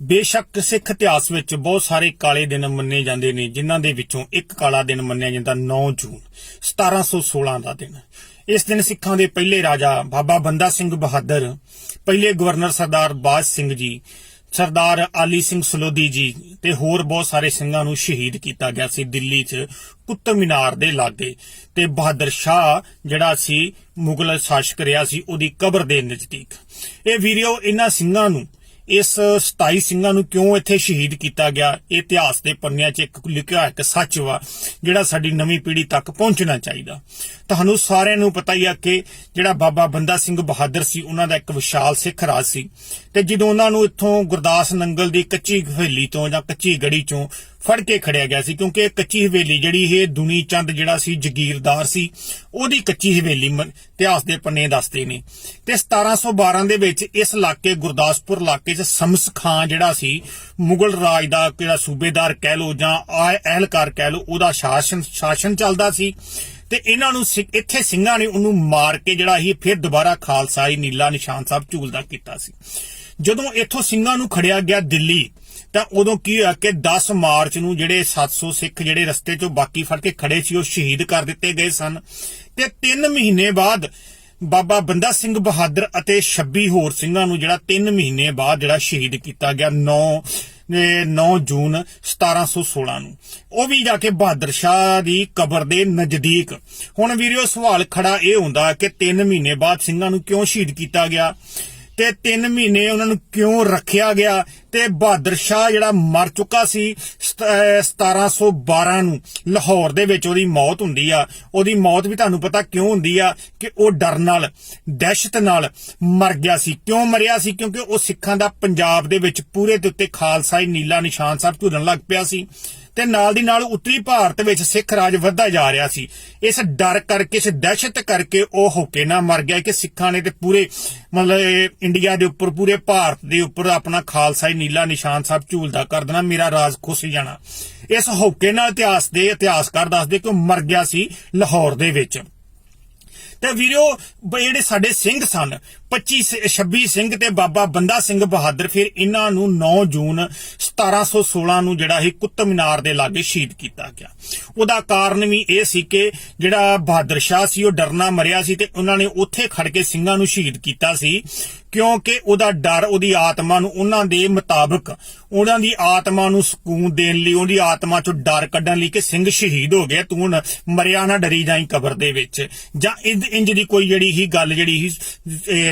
ਬੇਸ਼ੱਕ ਸਿੱਖ ਇਤਿਹਾਸ ਵਿੱਚ ਬਹੁਤ ਸਾਰੇ ਕਾਲੇ ਦਿਨ ਮੰਨੇ ਜਾਂਦੇ ਨੇ, ਜਿਨ੍ਹਾਂ ਦੇ ਵਿੱਚੋਂ ਇੱਕ ਕਾਲਾ ਦਿਨ ਮੰਨਿਆ ਜਾਂਦਾ 9 ਜੂਨ 1716 ਦਾ ਦਿਨ। ਇਸ ਦਿਨ ਸਿੱਖਾਂ ਦੇ ਪਹਿਲੇ ਰਾਜਾ ਬਾਬਾ ਬੰਦਾ ਸਿੰਘ ਬਹਾਦਰ, ਪਹਿਲੇ ਗਵਰਨਰ ਸਰਦਾਰ ਬਾਜ ਸਿੰਘ ਜੀ, ਸਰਦਾਰ ਆਲੀ ਸਿੰਘ ਸਲੋਦੀ ਜੀ ਤੇ ਹੋਰ ਬਹੁਤ ਸਾਰੇ ਸਿੰਘਾਂ ਨੂੰ ਸ਼ਹੀਦ ਕੀਤਾ ਗਿਆ ਸੀ ਦਿੱਲੀ 'ਚ ਕੁਤਬ ਮੀਨਾਰ ਦੇ ਲਾਗੇ ਤੇ ਬਹਾਦਰ ਸ਼ਾਹ ਜਿਹੜਾ ਸੀ ਮੁਗਲ ਸ਼ਾਸਕ ਰਿਹਾ ਸੀ, ਉਹਦੀ ਕਬਰ ਦੇ ਨਜ਼ਦੀਕ। ਇਹ ਵੀਡੀਓ ਇਹਨਾਂ ਸਿੰਘਾਂ ਨੂੰ ਇਸ 27 ਸਿੰਘਾਂ ਨੂੰ ਕਿਉਂ ਇੱਥੇ ਸ਼ਹੀਦ ਕੀਤਾ ਗਿਆ? ਇਹ ਇਤਿਹਾਸ ਦੇ ਪੰਨਿਆਂ 'ਚ ਇੱਕ ਲਿਖਿਆ ਇੱਕ ਸੱਚ ਵਾ, ਜਿਹੜਾ ਸਾਡੀ ਨਵੀਂ ਪੀੜ੍ਹੀ ਤੱਕ ਪਹੁੰਚਣਾ ਚਾਹੀਦਾ। ਤੁਹਾਨੂੰ ਸਾਰਿਆਂ ਨੂੰ ਪਤਾ ਹੀ ਆ ਕਿ ਜਿਹੜਾ ਬਾਬਾ ਬੰਦਾ ਸਿੰਘ ਬਹਾਦਰ ਸੀ, ਉਹਨਾਂ ਦਾ ਇੱਕ ਵਿਸ਼ਾਲ ਸਿੱਖ ਰਾਜ ਸੀ। ਤੇ ਜਦੋਂ ਉਹਨਾਂ ਨੂੰ ਇੱਥੋਂ ਗੁਰਦਾਸ ਨੰਗਲ ਦੀ ਕੱਚੀ ਹਵੇਲੀ ਤੋਂ ਜਾਂ ਕੱਚੀ ਗੜੀ ਚੋਂ ਫੜ ਕੇ ਖੜਿਆ ਗਿਆ ਸੀ, ਕਿਉਂਕਿ ਇਹ ਕੱਚੀ ਹਵੇਲੀ ਜਿਹੜੀ ਇਹ ਦੁਨੀ ਚੰਦ ਜਿਹੜਾ ਸੀ, ਜ਼ਗੀਰਦਾਰ ਸੀ, ਉਹਦੀ ਕੱਚੀ ਹਵੇਲੀ ਇਤਿਹਾਸ ਦੇ ਪੰਨੇ ਦੱਸਦੇ ਨੇ। ਤੇ 1712 ਦੇ ਵਿੱਚ ਇਸ ਇਲਾਕੇ, ਗੁਰਦਾਸਪੁਰ ਇਲਾਕੇ 'ਚ ਸਮਸ ਖਾਂ ਜਿਹੜਾ ਸੀ, ਮੁਗਲ ਰਾਜ ਦਾ ਜਿਹੜਾ ਸੂਬੇਦਾਰ ਕਹਿ ਲੋ ਜਾਂ ਆ- ਅਹਿਲਕਾਰ ਕਹਿ ਲੋ ਉਹਦਾ ਸ਼ਾਸਨ ਸ਼ਾਸਨ ਚੱਲਦਾ ਸੀ। ਤੇ ਇਹਨਾਂ ਨੂੰ ਇੱਥੇ ਸਿੰਘਾਂ ਨੇ ਉਹਨੂੰ ਮਾਰ ਕੇ ਜਿਹੜਾ ਸੀ, ਫਿਰ ਦੁਬਾਰਾ ਖਾਲਸਾਈ ਨੀਲਾ ਨਿਸ਼ਾਨ ਸਾਹਿਬ ਝੂਲਦਾ ਕੀਤਾ ਸੀ। ਜਦੋਂ ਇੱਥੋਂ ਸਿੰਘਾਂ ਨੂੰ ਖੜਿਆ ਗਿਆ ਦਿੱਲੀ ਤਾਂ ਉਦੋਂ ਕੀ ਹੋਇਆ ਕਿ 10 ਮਾਰਚ ਨੂੰ ਜਿਹੜੇ 700 ਸਿੱਖ ਜਿਹੜੇ ਰਸਤੇ 'ਚੋਂ ਬਾਕੀ ਫੜ ਕੇ ਖੜੇ ਸੀ, ਉਹ ਸ਼ਹੀਦ ਕਰ ਦਿੱਤੇ ਗਏ ਸਨ। ਤੇ 3 ਮਹੀਨੇ ਬਾਅਦ ਬਾਬਾ ਬੰਦਾ ਸਿੰਘ ਬਹਾਦਰ ਅਤੇ 26 ਹੋਰ ਸਿੰਘਾਂ ਨੂੰ ਜਿਹੜਾ 3 ਮਹੀਨੇ ਬਾਅਦ ਜਿਹੜਾ ਸ਼ਹੀਦ ਕੀਤਾ ਗਿਆ 9 9 ਜੂਨ 1716 ਨੂੰ। ਉਹ ਵੀ ਜਾ ਕੇ ਬਹਾਦਰ ਸ਼ਾਹ ਦੀ ਕਬਰ ਦੇ ਨਜ਼ਦੀਕ। ਹੁਣ ਵੀਰਿਓ ਸਵਾਲ ਖੜਾ ਇਹ ਹੁੰਦਾ ਕਿ 3 ਮਹੀਨੇ ਬਾਅਦ ਸਿੰਘਾਂ ਨੂੰ ਕਿਉਂ ਸ਼ਹੀਦ ਕੀਤਾ ਗਿਆ? ਤੇ 3 ਮਹੀਨੇ ਉਹਨਾਂ ਨੂੰ ਕਿਉਂ ਰੱਖਿਆ ਗਿਆ ਤੇ ਬਹਾਦਰ ਸ਼ਾਹ ਜਿਹੜਾ ਮਰ ਚੁੱਕਾ ਸੀ, ਸਤ- ਅਹ 1712 ਨੂੰ ਲਾਹੌਰ ਦੇ ਵਿੱਚ ਉਹਦੀ ਮੌਤ ਹੁੰਦੀ ਆ। ਉਹਦੀ ਮੌਤ ਵੀ ਤੁਹਾਨੂੰ ਪਤਾ ਕਿਉਂ ਹੁੰਦੀ ਆ ਕਿ ਉਹ ਡਰ ਨਾਲ, ਦਹਿਸ਼ਤ ਨਾਲ ਮਰ ਗਿਆ ਸੀ। ਕਿਉਂ ਮਰਿਆ ਸੀ? ਕਿਉਂਕਿ ਉਹ ਸਿੱਖਾਂ ਦਾ ਪੰਜਾਬ ਦੇ ਵਿੱਚ ਪੂਰੇ ਦੇ ਉੱਤੇ ਖਾਲਸਾਈ ਨੀਲਾ ਨਿਸ਼ਾਨ ਸਾਹਿਬ ਝੁਰਨ ਲੱਗ ਪਿਆ ਸੀ। ਤੇ ਨਾਲ ਦੀ ਨਾਲ ਉੱਤਰੀ ਭਾਰਤ ਵਿੱਚ ਸਿੱਖ ਰਾਜ ਵੱਧਦਾ ਜਾ ਰਿਹਾ ਸੀ। ਇਸ ਡਰ ਕਰਕੇ, ਇਸ ਦਹਿਸ਼ਤ ਕਰਕੇ ਉਹ ਹੋਕੇ ਨਾ ਮਰ ਗਿਆ ਕਿ ਸਿੱਖਾਂ ਨੇ ਤੇ ਪੂਰੇ ਮਤਲਬ ਇੰਡੀਆ ਦੇ ਉੱਪਰ, ਪੂਰੇ ਭਾਰਤ ਦੇ ਉੱਪਰ ਆਪਣਾ ਖਾਲਸਾਈ ਨੀਲਾ ਨਿਸ਼ਾਨ ਸਾਹਿਬ ਝੂਲਦਾ ਕਰ ਦੇਣਾ, ਮੇਰਾ ਰਾਜ ਖੁੱਸ ਜਾਣਾ। ਇਸ ਹੋਕੇ ਨਾਲ ਇਤਿਹਾਸ ਦੇ ਇਤਿਹਾਸਕਾਰ ਦੱਸਦੇ ਕਿ ਉਹ ਮਰ ਗਿਆ ਸੀ ਲਾਹੌਰ ਦੇ ਵਿੱਚ। ਤੇ ਵੀਰੋ ਜਿਹੜੇ ਸਾਡੇ ਸਿੰਘ ਸਨ 25 ਸ- 26 ਸਿੰਘ ਤੇ ਬਾਬਾ ਬੰਦਾ ਸਿੰਘ ਬਹਾਦਰ ਫਿਰ ਇਹਨਾਂ ਨੂੰ 9 ਜੂਨ 1716 ਨੂੰ ਜਿਹੜਾ ਹੀ ਕੁਤਬ ਮੀਨਾਰ ਦੇ ਲਾਗੇ ਸ਼ਹੀਦ ਕੀਤਾ ਗਿਆ। ਉਹਦਾ ਕਾਰਨ ਵੀ ਇਹ ਸੀ ਕਿ ਜਿਹੜਾ ਬਹਾਦਰ ਸ਼ਾਹ ਸੀ, ਉਹ ਡਰਨਾ ਮਰਿਆ ਸੀ ਤੇ ਉਹਨਾਂ ਨੇ ਉੱਥੇ ਖੜ ਕੇ ਸਿੰਘਾਂ ਨੂੰ ਸ਼ਹੀਦ ਕੀਤਾ ਸੀ ਕਿਉਂਕਿ ਉਹਦਾ ਡਰ, ਉਹਦੀ ਆਤਮਾ ਨੂੰ ਉਹਨਾਂ ਦੇ ਮੁਤਾਬਕ ਉਹਨਾਂ ਦੀ ਆਤਮਾ ਨੂੰ ਸਕੂਨ ਦੇਣ ਲਈ, ਉਹਦੀ ਆਤਮਾ ਚੋਂ ਡਰ ਕੱਢਣ ਲਈ ਕਿ ਸਿੰਘ ਸ਼ਹੀਦ ਹੋ ਗਿਆ, ਤੂੰ ਮਰਿਆ ਨਾ ਡਰੀ ਜਾਈ ਕਬਰ ਦੇ ਵਿੱਚ। ਜਾਂ ਇੰਜ ਇੰਜ ਦੀ ਕੋਈ ਜਿਹੜੀ ਹੀ ਗੱਲ ਜਿਹੜੀ ਹੀ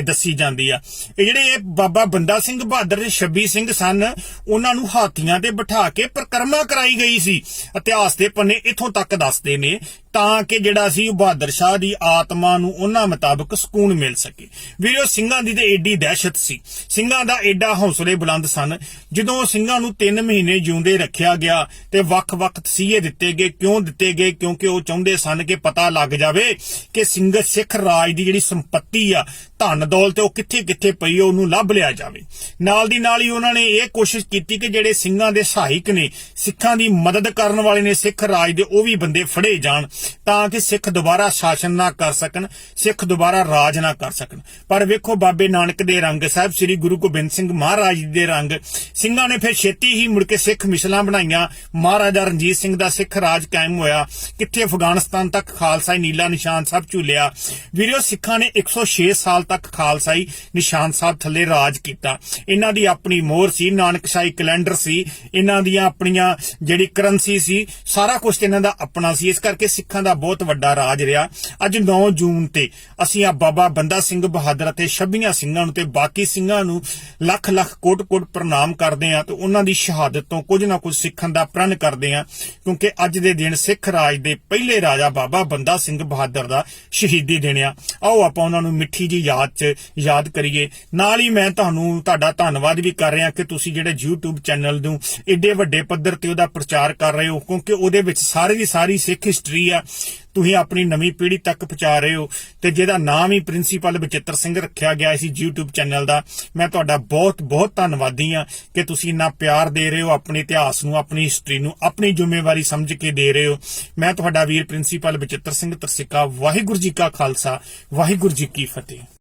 ਦੱਸੀ ਜਾਂਦੀ ਆ। ਇਹ ਜਿਹੜੇ ਇਹ ਬਾਬਾ ਬੰਦਾ ਸਿੰਘ ਬਹਾਦਰ ਦੇ 26 ਸਿੰਘ ਸਨ, ਉਹਨਾਂ ਨੂੰ ਹਾਥੀਆਂ ਤੇ ਬਿਠਾ ਕੇ ਪ੍ਰਕਰਮਾ ਕਰਾਈ ਗਈ ਸੀ। ਇਤਿਹਾਸ ਦੇ ਪੰਨੇ ਇੱਥੋਂ ਤੱਕ ਦੱਸਦੇ ਨੇ ਤਾਂ ਕਿ ਜਿਹੜਾ ਸੀ ਬਹਾਦਰ ਸ਼ਾਹ ਦੀ ਆਤਮਾ ਨੂੰ ਉਹਨਾਂ ਮੁਤਾਬਕ ਸਕੂਨ ਮਿਲ ਸਕੇ। ਵੀਰੋ ਸਿੰਘਾਂ ਦੀ ਤੇ ਏਡੀ ਦਹਿਸ਼ਤ ਸੀ। ਸਿੰਘਾਂ ਦਾ ਏਡਾ ਹੌਸਲੇ ਬੁਲੰਦ ਸਨ। ਜਦੋਂ ਸਿੰਘਾਂ ਨੂੰ 3 ਮਹੀਨੇ ਜਿਉਂਦੇ ਰੱਖਿਆ ਗਿਆ ਤੇ ਵੱਖ-ਵੱਖ ਤਸੀਹੇ ਦਿੱਤੇ ਗਏ ਕਿਉਂ ਦਿੱਤੇ ਗਏ? ਕਿਉਂਕਿ ਉਹ ਚਾਹੁੰਦੇ ਸਨ ਕਿ ਪਤਾ ਲੱਗ ਜਾਵੇ ਕਿ ਸਿੰਘ ਸਿੱਖ ਰਾਜ ਦੀ ਜਿਹੜੀ ਸੰਪਤੀ ਆ ਧਨ ਦੌਲਤ ਉਹ ਕਿੱਥੇ-ਕਿੱਥੇ ਪਈ ਆ, ਉਹਨੂੰ ਲੱਭ ਲਿਆ ਜਾਵੇ। ਨਾਲ ਦੀ ਨਾਲ ਹੀ ਉਹਨਾਂ ਨੇ ਇਹ ਕੋਸ਼ਿਸ਼ ਕੀਤੀ ਕਿ ਜਿਹੜੇ ਸਿੰਘਾਂ ਦੇ ਸਹਾਇਕ ਨੇ ਸਿੱਖਾਂ ਦੀ ਮਦਦ ਕਰਨ ਵਾਲੇ ਨੇ ਸਿੱਖ ਰਾਜ ਦੇ ਉਹ ਵੀ ਬੰਦੇ ਫੜੇ ਜਾਣ। ਤਾਂ ਕਿ ਸਿੱਖ ਦੁਬਾਰਾ ਸ਼ਾਸਨ ਨਾ ਕਰ ਸਕਣ, ਸਿੱਖ ਦੁਬਾਰਾ ਰਾਜ ਨਾ ਕਰ ਸਕਣ। ਪਰ ਵੇਖੋ ਬਾਬੇ ਨਾਨਕ ਦੇ ਰੰਗ, ਸਾਹਿਬ ਸ੍ਰੀ ਗੁਰੂ ਗੋਬਿੰਦ ਸਿੰਘ ਮਹਾਰਾਜ ਦੇ ਰੰਗ। ਸਿੰਘਾਂ ਨੇ ਫਿਰ ਛੇਤੀ ਹੀ ਮੁੜ ਕੇ ਸਿੱਖ ਮਿਸਲਾਂ ਬਣਾਈਆਂ। ਮਹਾਰਾਜਾ ਰਣਜੀਤ ਸਿੰਘ ਦਾ ਸਿੱਖ ਰਾਜ ਕਾਇਮ ਹੋਇਆ। ਕਿੱਥੇ ਅਫਗਾਨਿਸਤਾਨ ਤੱਕ ਖਾਲਸਾਈ ਨੀਲਾ ਨਿਸ਼ਾਨ ਸਾਹਿਬ ਝੂਲਿਆ। ਵੀਰਿਓ ਸਿੱਖਾਂ ਨੇ 106 ਸਾਲ ਤੱਕ ਖਾਲਸਾਈ ਨਿਸ਼ਾਨ ਸਾਹਿਬ ਥੱਲੇ ਰਾਜ ਕੀਤਾ। ਇਹਨਾਂ ਦੀ ਆਪਣੀ ਮੋਹਰ ਸੀ ਨਾਨਕਸ਼ਾਹੀ ਕੈਲੰਡਰ ਸੀ। ਇਹਨਾਂ ਦੀਆਂ ਆਪਣੀਆਂ ਜਿਹੜੀ ਕਰੰਸੀ ਸੀ, ਸਾਰਾ ਕੁਝ ਇਹਨਾਂ ਦਾ ਆਪਣਾ ਸੀ। ਇਸ ਕਰਕੇ ਸਿੱਖਾਂ ਦਾ ਬਹੁਤ ਵੱਡਾ ਰਾਜ ਰਿਹਾ। ਅੱਜ 9 ਜੂਨ ਤੇ ਅਸੀਂ ਆ ਬਾਬਾ ਬੰਦਾ ਸਿੰਘ ਬਹਾਦਰ ਅਤੇ 26 ਸਿੰਘਾਂ ਨੂੰ ਤੇ ਬਾਕੀ ਸਿੰਘਾਂ ਨੂੰ ਲੱਖ ਲੱਖ ਕੋਟ ਕੋਟ ਪ੍ਰਣਾਮ ਕਰਦੇ ਆ ਤੇ ਉਹਨਾਂ ਦੀ ਸ਼ਹਾਦਤ ਤੋਂ ਕੁਝ ਨਾ ਕੁਝ ਸਿੱਖਣ ਦਾ ਪ੍ਰਣ ਕਰਦੇ ਆ ਕਿਉਂਕਿ ਅੱਜ ਦੇ ਦਿਨ ਸਿੱਖ ਰਾਜ ਦੇ ਪਹਿਲੇ ਰਾਜਾ ਬਾਬਾ ਬੰਦਾ ਸਿੰਘ ਬਹਾਦਰ ਦਾ ਸ਼ਹੀਦੀ ਦਿਨ ਆ। ਆਓ ਆਪਾਂ ਉਹਨਾਂ ਨੂੰ ਮਿੱਠੀ ਜੀ ਯਾਦ 'ਚ ਯਾਦ ਕਰੀਏ। ਨਾਲ ਹੀ ਮੈਂ ਤੁਹਾਨੂੰ ਤੁਹਾਡਾ ਧੰਨਵਾਦ ਵੀ ਕਰ ਰਿਹਾ ਕਿ ਤੁਸੀਂ ਜਿਹੜੇ YouTube ਚੈਨਲ ਨੂੰ ਏਡੇ ਵੱਡੇ ਪੱਧਰ ਤੇ ਉਹਦਾ ਪ੍ਰਚਾਰ ਕਰ ਰਹੇ ਹੋ, ਕਿਉਂਕਿ ਉਹਦੇ ਵਿੱਚ ਸਾਰੀ ਦੀ ਸਾਰੀ ਸਿੱਖ ਹਿਸਟਰੀ ਆ, ਤੁਸੀਂ ਆਪਣੀ ਨਵੀਂ ਪੀੜ੍ਹੀ ਤੱਕ ਪਹੁੰਚਾ ਰਹੇ ਹੋ ਤੇ ਜਿਹਦਾ ਨਾਮ ਹੀ ਪ੍ਰਿੰਸੀਪਲ ਬਚਿੱਤਰ ਸਿੰਘ ਰੱਖਿਆ ਗਿਆ ਸੀ YouTube ਚੈਨਲ ਦਾ, ਮੈਂ ਤੁਹਾਡਾ ਬਹੁਤ ਬਹੁਤ ਧੰਨਵਾਦੀ ਆ ਕਿ ਤੁਸੀਂ ਇੰਨਾ ਪਿਆਰ ਦੇ ਰਹੇ ਹੋ, ਆਪਣੇ ਇਤਿਹਾਸ ਨੂੰ, ਆਪਣੀ ਹਿਸਟਰੀ ਨੂੰ, ਆਪਣੀ ਜ਼ਿੰਮੇਵਾਰੀ ਸਮਝ ਕੇ ਦੇ ਰਹੇ ਹੋ। ਮੈਂ ਤੁਹਾਡਾ ਵੀਰ ਪ੍ਰਿੰਸੀਪਲ ਬਚਿੱਤਰ ਸਿੰਘ ਤਰਸਿੱਕਾ, ਵਾਹਿਗੁਰੂ ਜੀ ਕਾ ਖਾਲਸਾ, ਵਾਹਿਗੁਰੂ ਜੀ ਕੀ ਫਤਿਹ।